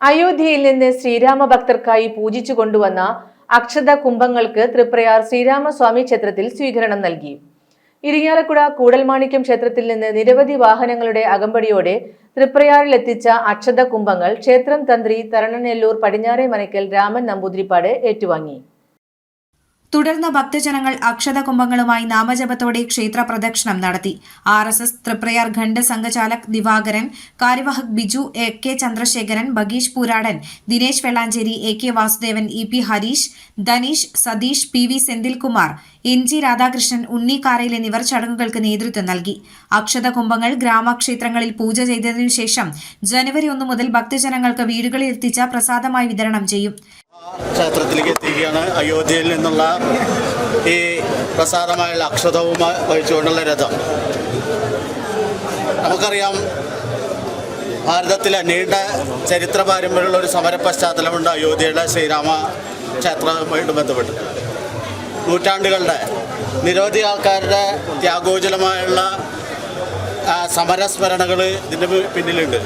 അയോധ്യയിൽ നിന്ന് ശ്രീരാമ ഭക്തർക്കായി പൂജിച്ചു കൊണ്ടുവന്ന അക്ഷത കുംഭങ്ങൾക്ക് തൃപ്രയാർ ശ്രീരാമസ്വാമി ക്ഷേത്രത്തിൽ സ്വീകരണം നൽകി. ഇരിങ്ങാലക്കുട കൂടൽമാണിക്യം ക്ഷേത്രത്തിൽ നിന്ന് നിരവധി വാഹനങ്ങളുടെ അകമ്പടിയോടെ തൃപ്രയാറിലെത്തിച്ച അക്ഷത കുംഭങ്ങൾ ക്ഷേത്രം തന്ത്രി തരണനെല്ലൂർ പടിഞ്ഞാറെ മനക്കൽ രാമൻ നമ്പൂതിരിപ്പാട് ഏറ്റുവാങ്ങി. തുടർന്ന് ഭക്തജനങ്ങൾ അക്ഷത കുംഭങ്ങളുമായി നാമജപത്തോടെ ക്ഷേത്ര പ്രദക്ഷിണം നടത്തി. ആർ എസ് എസ് തൃപ്രയാർ ഖണ്ഡ് സംഘചാലക് Divakaran കാര്യവാഹക് Biju A K Chandrasekharan Bagheesh Pooradan Dinesh Vellancheri A K Vasudevan E P Harish Dhaneesh Satheesh P V Senthilkumar N G Radhakrishnan Unni Karayil എന്നിവർ ചടങ്ങുകൾക്ക് നേതൃത്വം നൽകി. അക്ഷത കുംഭങ്ങൾ ഗ്രാമക്ഷേത്രങ്ങളിൽ പൂജ ചെയ്തതിനു ശേഷം ജനുവരി ഒന്ന് മുതൽ ഭക്തജനങ്ങൾക്ക് വീടുകളിൽ എത്തിച്ച പ്രസാദമായി വിതരണം ചെയ്യും. ക്ഷേത്രത്തിലേക്ക് എത്തിക്കുകയാണ് അയോധ്യയിൽ നിന്നുള്ള ഈ പ്രസാദമായ അക്ഷതവും വഹിച്ചുകൊണ്ടുള്ള രഥം. നമുക്കറിയാം ഭാരതത്തിലെ നീണ്ട ചരിത്ര പാരമ്പര്യമുള്ള ഒരു സമര പശ്ചാത്തലമുണ്ട് അയോധ്യയുടെ ശ്രീരാമ ക്ഷേത്രവുമായിട്ട് ബന്ധപ്പെട്ട്. നൂറ്റാണ്ടുകളുടെ നിരവധി ആൾക്കാരുടെ ത്യാഗോജലമായുള്ള സമരസ്മരണകൾ ഇതിന്റെ പിന്നിലുണ്ട്.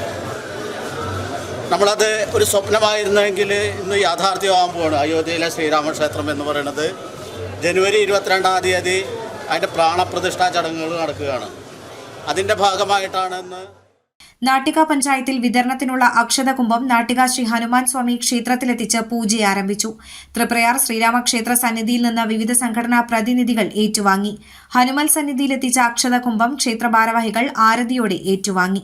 നമ്മളത് ഒരു സ്വപ്നമായിരുന്നെങ്കിൽ ഇന്ന് യാഥാർത്ഥ്യമാകാൻ പോവാണ്. അയോധ്യയിലെ ശ്രീരാമക്ഷേത്രം എന്ന് പറയുന്നത് ജനുവരി ഇരുപത്തിരണ്ടാം തീയതി അതിന്റെ പ്രാണപ്രതിഷ്ഠാ ചടങ്ങുകൾ നടക്കുകയാണ്. അതിന്റെ ഭാഗമായിട്ടാണ് ഇന്ന് നാട്ടിക പഞ്ചായത്തിൽ വിതരണത്തിനുള്ള അക്ഷതകുംഭം നാട്ടിക ശ്രീ ഹനുമാൻ സ്വാമി ക്ഷേത്രത്തിലെത്തിച്ച് പൂജ ആരംഭിച്ചു. തൃപ്രയാർ ശ്രീരാമക്ഷേത്ര സന്നിധിയിൽ നിന്ന് വിവിധ സംഘടനാ പ്രതിനിധികൾ ഏറ്റുവാങ്ങി. ഹനുമാൻ സന്നിധിയിലെത്തിച്ച അക്ഷതകുംഭം ക്ഷേത്ര ഭാരവാഹികൾ ആരതിയോടെ ഏറ്റുവാങ്ങി.